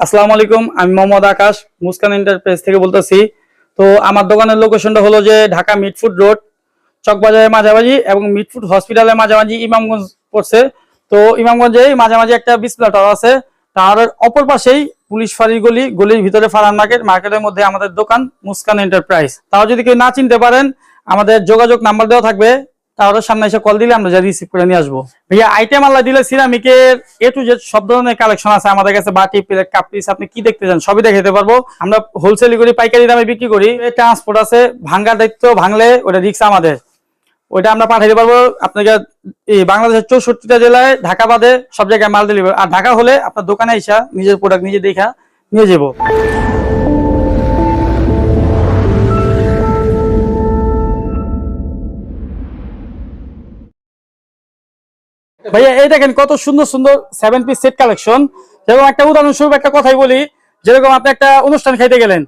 আসসালামু আলাইকুম, আমি মোহাম্মদ আকাশ, মুস্কান এন্টারপ্রাইজ থেকে বলতেছি। তো আমার দোকানের লোকেশনটা হলো যে ঢাকা মিটফুড রোড, চকবাজারের মাঝামাঝি এবং মিটফুড হসপিটালের মাঝামাঝি ইমামগঞ্জ পড়ছে। তো ইমামগঞ্জে মাঝামাঝি একটা বিসপ্লা টাওয়ার আছে। তার অপর পাশেই পুলিশ ফাঁড়ির গলি, গলির ভিতরে ফারান মার্কেট, মার্কেটের মধ্যে আমাদের দোকান মুস্কান এন্টারপ্রাইজ। তাও যদি কেউ না চিনতে পারেন, আমাদের যোগাযোগ নাম্বার দেওয়া থাকবে তাহলে সামনে এসে কল দিলে আমরা যা রিসিভ করে নিয়ে আসব। ভাইয়া আইটেম আল্লাহ দিলে সিরামিকের এ টু জেড সব ধরনের কালেকশন আছে আমাদের কাছে, বাটি প্লেট কাপ পিস আপনি কি দেখতে চান সবই দেখাতে পারব। আমরা হোলসেলি করি, পাইকারি দামে বিক্রি করি। ট্রান্সপোর্ট আছে, ভাঙ্গার দায়িত্ব ভাঙলে ওটা রিক্স আমাদের। ওইটা আমরা পাঠাইতে পারব, আপনাকে এই বাংলাদেশের চৌষট্টিটা জেলায়, ঢাকা বাদে সব জায়গায় মাল ডেলিভারি আর ঢাকা হলে আপনার দোকানে এসা নিজের প্রোডাক্ট নিজে দেখা নিয়ে যাব। ভাইয়া, এই দেখেন কত সুন্দর সুন্দর সেভেন পিস সেট কালেকশন যেরকম একটা উদাহরণস্বরূপ একটা কথাই বলি, যেরকম আপনি একটা অনুষ্ঠান খাইতে গেলেন,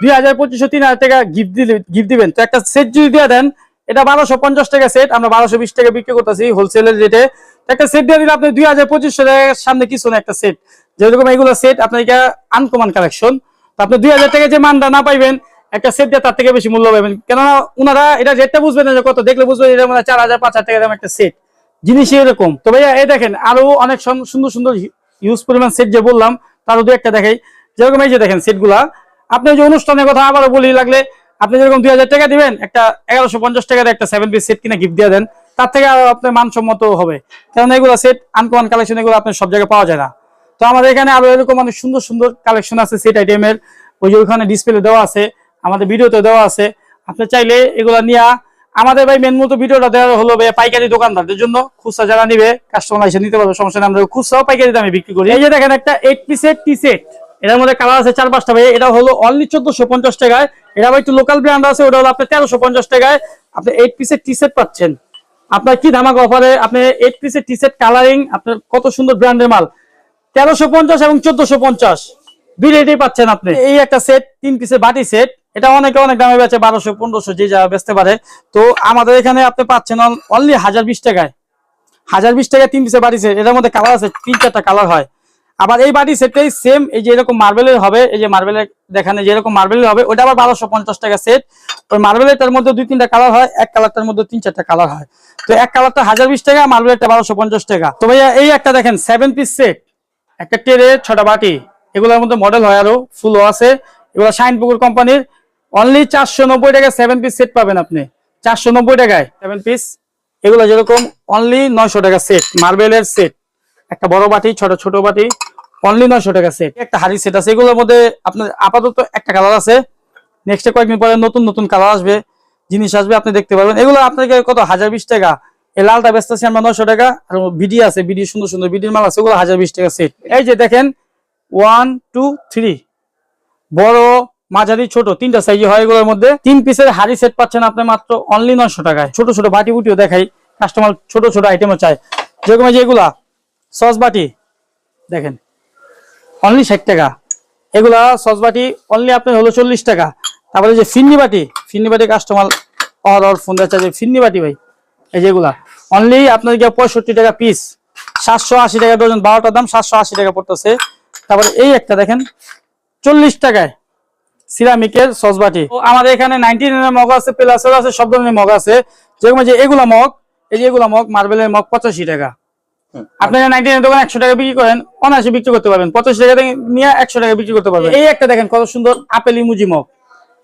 দুই হাজার পঁচিশশো তিন হাজার টাকা গিফট দিলে গিফট দিবেন। তো একটা সেট যদি দিয়ে দেন, এটা বারোশো পঞ্চাশ টাকা সেট আমরা বারোশো বিশ টাকা বিক্রি করতেছি হোলসেলের রেটে একটা সেট দিয়ে দিলে আপনি দুই হাজার পঁচিশশো টাকার সামনে কিছু না একটা সেট যেরকম এগুলো সেট আপনার এটা আনকমন কালেকশন তো আপনি দুই হাজার টাকা যে মানটা না পাইবেন, একটা সেট দিয়ে তার থেকে বেশি মূল্য পাবেন কেননা ওনারা এটা রেটটা বুঝবেন না কত, দেখলে বুঝবেন এটা মানে চার হাজার, পাঁচ হাজার টাকা দাম একটা সেট জিনিসই এরকম। তো ভাইয়া, এই দেখেন, আরও অনেক সুন্দর সুন্দর ইউজ পরিমাণ সেট যে বললাম তারও দু একটা দেখাই। যেরকম এই যে দেখেন সেটগুলা আপনি যে অনুষ্ঠানের কথা আবারও বলি লাগলে, আপনি যেরকম দুই হাজার টাকা দিবেন, একটা এগারোশো পঞ্চাশ টাকার একটা সেভেন পিস সেট কিনে গিফট দিয়ে দেন, তার থেকে আরও আপনার মানসম্মত হবে। কারণ এগুলো সেট আনকমন কালেকশন এগুলো আপনার সব জায়গায় পাওয়া যায় না। তো আমাদের এখানে আরও এরকম অনেক সুন্দর সুন্দর কালেকশন আছে সেট আইটেমের ওই যে ওইখানে ডিসপ্লে দেওয়া আছে, আমাদের ভিডিওতে দেওয়া আছে। আপনি চাইলে এগুলো নিয়ে আমাদের ভাই মেন মতো ভিডিওটা দেওয়া হলো ভাই পাইকারি দোকানদারদের জন্য। খুচরা যারা নিবে কাস্টমার এসে নিতে পারবে, সমস্যা আমরা খুচরাও পাইকারি দামে বিক্রি করি। এই যে দেখেন একটা এইট পিসের টি সেট এটার মধ্যে কালার আছে চার পাঁচটা ভাই এটা হলো অনলি চোদ্দশো পঞ্চাশ টাকায়। এটা ভাই একটু লোকাল ব্র্যান্ড আছে, ওটা হলো আপনি তেরোশো পঞ্চাশ টাকায়। আপনি এইট পিসের টি সেট পাচ্ছেন। আপনার কি ধামাকা অফারে আপনি এইট পিসের টি সেট কালারিং আপনার কত সুন্দর ব্র্যান্ডের মাল। তেরোশো পঞ্চাশ এবং চোদ্দশো পঞ্চাশ। দুই রেটেই পাচ্ছেন আপনি। এই একটা সেট তিন পিসের বাটি সেট এটা অনেকে অনেক দামে বেচে, বারোশো, পনেরোশো, যে যা বেচতে পারে। তো আমাদের এখানে আপনি পাচ্ছেন অনলি হাজার বিশ টাকায়। হাজার বিশ টাকায় তিন পিসে সেট এটার মধ্যে কালার আছে, তিন চারটা কালার হয়। আবার এই বাটি সেটটাই সেম এই যে এরকম মার্বেলের হবে, এই যে মার্বেলের দেখানে যেরকম মার্বেলের হবে ওটা আবার বারোশো পঞ্চাশ টাকা সেট ওই মার্বেলেরটার মধ্যে দুই, তিনটা কালার হয়, এক কালারটার মধ্যে তিন, চারটা কালার হয়। তো এক কালারটা হাজার বিশ টাকা, মার্বেলেরটা বারোশো পঞ্চাশ টাকা। তো ভাইয়া, এই একটা দেখেন সেভেন পিস সেট একটা টেরে, ছটা বাটি। এগুলোর মধ্যে মডেল হয় আরও ফুলও আছে। এগুলো শাইনপুকুর কোম্পানির অনলি চারশো নব্বই টাকায় সেভেন পিস সেট পাবেন আপনি। চারশো নব্বই টাকায় সেভেন পিস এগুলো যেরকম অনলি নয়শো টাকা সেট মার্বেলের সেট একটা বড় বাটি, ছোট ছোট বাটি অনলি নয়শো টাকা সেট একটা হাড়ি সেট আছে। এগুলোর মধ্যে আপনার আপাতত একটা কালার আছে। নেক্সট কয়েকদিন পরে নতুন নতুন কালার আসবে। জিনিস আসবে, আপনি দেখতে পারবেন। এগুলো আপনাকে কত? হাজার বিশ টাকা। এই লালটা ব্যস্ত আছে আমরা নয়শো টাকা। আর বিডি আছে, বিডি, সুন্দর সুন্দর বিডির মাল আছে। ওগুলো হাজার বিশ টাকা সেট এই যে দেখেন ওয়ান টু থ্রি বড় মাঝারি, ছোট, তিনটা সাইজ হয় এগুলোর মধ্যে। তিন পিসের হাড়ি সেট পাচ্ছেন আপনি মাত্র অনলি নয়শো টাকায়। ছোট ছোট বাটি বুটিও দেখাই। কাস্টমার ছোট ছোট আইটেমও চায়। যেরকম এই যে এগুলা, সস বাটি, দেখেন অনলি ষাট টাকা। এগুলা সস বাটি অনলি আপনার হলো চল্লিশ টাকা। তারপরে যে ফিন্নি বাটি ফিন্নি বাটি কাস্টমার অর অর ফোন দিচ্ছে যে ফিন্নি বাটি ভাই, এই যেগুলা অনলি আপনার গিয়ে পঁয়ষট্টি টাকা পিস সাতশো আশি টাকা ডজন বারোটার দাম সাতশো আশি টাকা পড়তেছে। তারপরে এই একটা দেখেন, চল্লিশ টাকায়। সিরামিকের সসবাটি তো আমাদের এখানে নাইনটি নাইনের মগ আছে প্লাসের আছে সব ধরনের মগ আছে। যেরকম যে এগুলা মগ এই যে এগুলা মগ মার্বেলের মগ পঁচাশি টাকা। নাইনটি নাইন দোকান একশো টাকা বিক্রি করেন অনায়াসে বিক্রি করতে পারবেন। পঁচাশি টাকা নিয়ে একশো টাকা বিক্রি করতে পারবেন। এই একটা দেখেন কত সুন্দর আপেল ইমুজি মগ।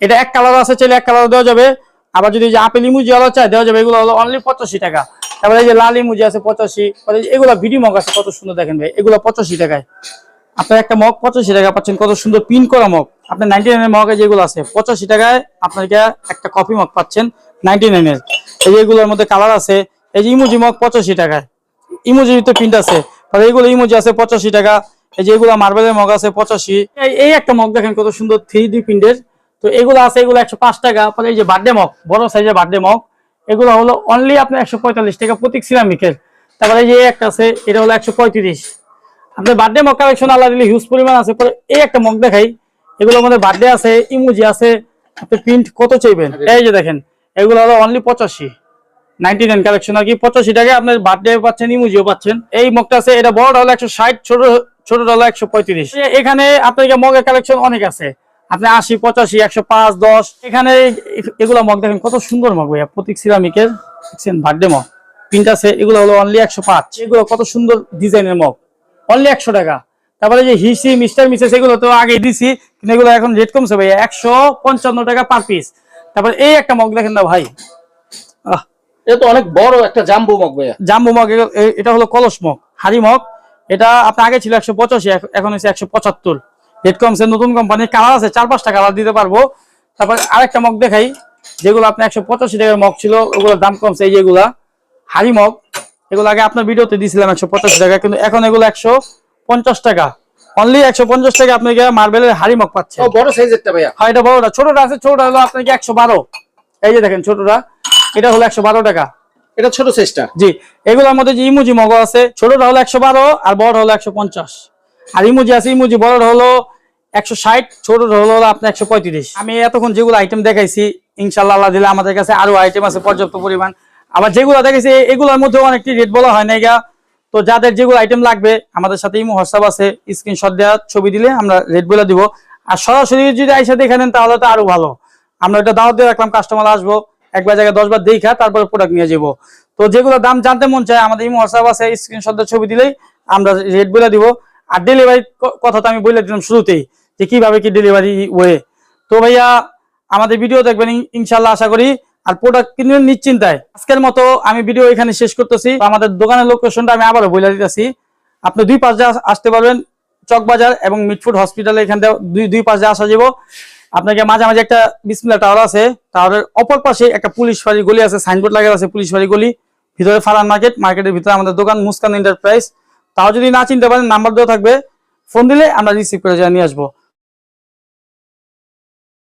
এটা এক কালার আছে চাইলে এক কালার দেওয়া যাবে। আবার যদি যে আপেল ইমুজি আলো চায় দেওয়া যাবে এগুলো হলো অনলি পঁচাশি টাকা। তারপরে যে লাল ইমুজি আছে পঁচাশি। এগুলো ভিডি মগ আছে কত সুন্দর দেখেন ভাই এগুলো পঁচাশি টাকায়। আপনার একটা মগ পঁচাশি টাকা পাচ্ছেন কত সুন্দর পিন করা মগ। আপনার নাইনটি নাইনের মগে যেগুলো আছে। পঁচাশি টাকায় আপনাকে একটা কফি মগ পাচ্ছেন নাইনটি নাইনের এই যে এগুলোর মধ্যে কালার আছে, এই যে ইমুজি মগ পঁচাশি টাকায়। ইমোজি তো প্রিন্ট আছে। আর এইগুলো ইমোজি আছে পঁচাশি টাকা। এই যে এগুলো মার্বেলের মগ আছে পঁচাশি। এই- একটা মগ দেখেন কত সুন্দর থ্রি ডি প্রিন্টের তো এগুলো আছে, এগুলো একশো পাঁচ টাকা। পরে এই যে বার্থডে মগ বড় সাইজের বার্থডে মগ এগুলো হলো অনলি আপনার একশো পঁয়তাল্লিশ টাকা প্রতীক সিরামিকের তারপরে এই যে একটা আছে, এটা হলো একশো পঁয়ত্রিশ। আপনার বার্থডে মগ কালেকশন আলাদা দিলে হিউজ পরিমাণ আছে। পরে এই একটা মগ দেখাই। এগুলোর মধ্যে বার্থডে আছে ইমোজি আছে আপনি প্রিন্ট কত চাইবেন? এই যে দেখেন এগুলো হলো অনলি পঁচাশি। নাইনটি নাইন কালেকশন আর কি পঁচাশি টাকায় আপনার বার্থডে পাচ্ছেন ইমুজিও পাচ্ছেন। এই মগটা আছে এটা বড় হলো একশো ষাট ছোট ছোটটা হলো একশো পঁয়ত্রিশ। এখানে আপনাকে মগের কালেকশন অনেক আছে। আপনি আশি পঁচাশি একশো পাঁচ দশ এখানে এগুলো মগ দেখেন কত সুন্দর মগ ভাইয়া প্রতীক সিরামিকের দেখছেন বার্থডে মগ প্রিন্ট আছে এগুলো হলো অনলি একশো পাঁচ। এগুলো কত সুন্দর ডিজাইনের মগ অনলি একশো টাকা। তারপরে যে হিসি মিস্টার মিসেস এগুলো তো আগে দিছি কিন্তু এগুলো এখন রেট কমছে ভাইয়া একশো পঞ্চান্ন টাকা পার পিস তারপর এই একটা মগ দেখেন না ভাই। এটা তো অনেক বড় একটা জাম্বু মগ ভাইয়া। জাম্বু মগ এটা হলো কলস মগ হাড়ি মগ এটা আপনার আগে ছিল একশো পঁচাশি এখন হচ্ছে একশো পঁচাত্তর। রেট কমছে নতুন কোম্পানি কালার আছে চার পাঁচটা কালার দিতে পারব। তারপর আরেকটা মগ দেখাই যেগুলো আপনার একশো পঁচাশি টাকার মগ ছিল ওগুলোর দাম কমছে এই যেগুলা হাড়ি মগ এগুলো আগে আপনার ভিডিওতে দিয়েছিলাম একশো পঁচাশি টাকা কিন্তু এখন এগুলো একশো পঞ্চাশ টাকা। অনলি একশো পঞ্চাশ টাকা আপনাকে মার্বেলের হাড়ি মগ পাচ্ছে। বড় সাইজেরটা ভাইয়া। হয় এটা বড়টা। ছোটটা আছে ছোটটা হলো আপনাকে একশো বারো। এই যে দেখেন ছোটটা এটা হলো একশো বারো টাকা। এটা ছোট সাইজটা জি এগুলোর মধ্যে যে ইমুজি মগ আছে ছোটটা হলো একশো বারো আর বড় হলো একশো পঞ্চাশ। আর ইমুজি আছে ইমুজি বড়টা হলো একশো ষাট ছোটটা হলো আপনার একশো পঁয়ত্রিশ। আমি এতক্ষণ যেগুলো আইটেম দেখাইছি ইনশাল্লাহ আল্লাহ দিলে আমাদের কাছে আরও আইটেম আছে পর্যাপ্ত পরিমাণ। আবার যেগুলো দেখেছি এগুলোর মধ্যে অনেকটি রেট বলা হয় না তো যাদের যেগুলো আইটেম লাগবে, আমাদের সাথে ইমো হোয়াটসঅ্যাপ আছে স্ক্রিনশট দেওয়া ছবি দিলে আমরা রেট বলে দিব। আর সরাসরি যদি আইসা দেখে নেন, তাহলে তো আরও ভালো। আমরা এটা দাওয়াত দিয়ে রাখলাম কাস্টমার আসব, একবার জায়গায় দশ বার দেখা, তারপরে প্রোডাক্ট নিয়ে যাব। তো যেগুলো দাম জানতে মন চায়, আমাদের ইমো হোয়াটসঅ্যাপ আছে স্ক্রিনশট ছবি দিলেই আমরা রেট বলে দিব। আর ডেলিভারি কথা তো আমি বলে দিলাম শুরুতেই, যে কীভাবে কি ডেলিভারি ওয়ে তো ভাইয়া, আমাদের ভিডিও দেখবেন, ইন- ইনশাল্লাহ আশা করি আর প্রোডাক্ট কিনবেন নিশ্চিন্তায়। আজকের মতো আমি ভিডিও এখানে শেষ করতেছি। আমাদের দোকানের লোকেশনটা আমি আবারও বলে দিতেছি। আপনি দুই পাঁচ আসতে পারবেন, চকবাজার এবং মিটফুড হসপিটালে এখান থেকে দুই দুই পাশে আসা যাব। আপনাকে মাঝামাঝি একটা বিসমিল্লা টাওয়ার আছে। টাওয়ারের অপর পাশে একটা পুলিশ ফাঁড়ি গলি আছে সাইনবোর্ড লাগা আছে পুলিশ ফাঁড়ি গলি। ভিতরে ফারান মার্কেট মার্কেটের ভিতরে আমাদের দোকান মুস্কান এন্টারপ্রাইজ তাও যদি না চিনতে পারেন নাম্বার দেওয়া থাকবে। ফোন দিলে আমরা রিসিভ করে নিয়ে আসব।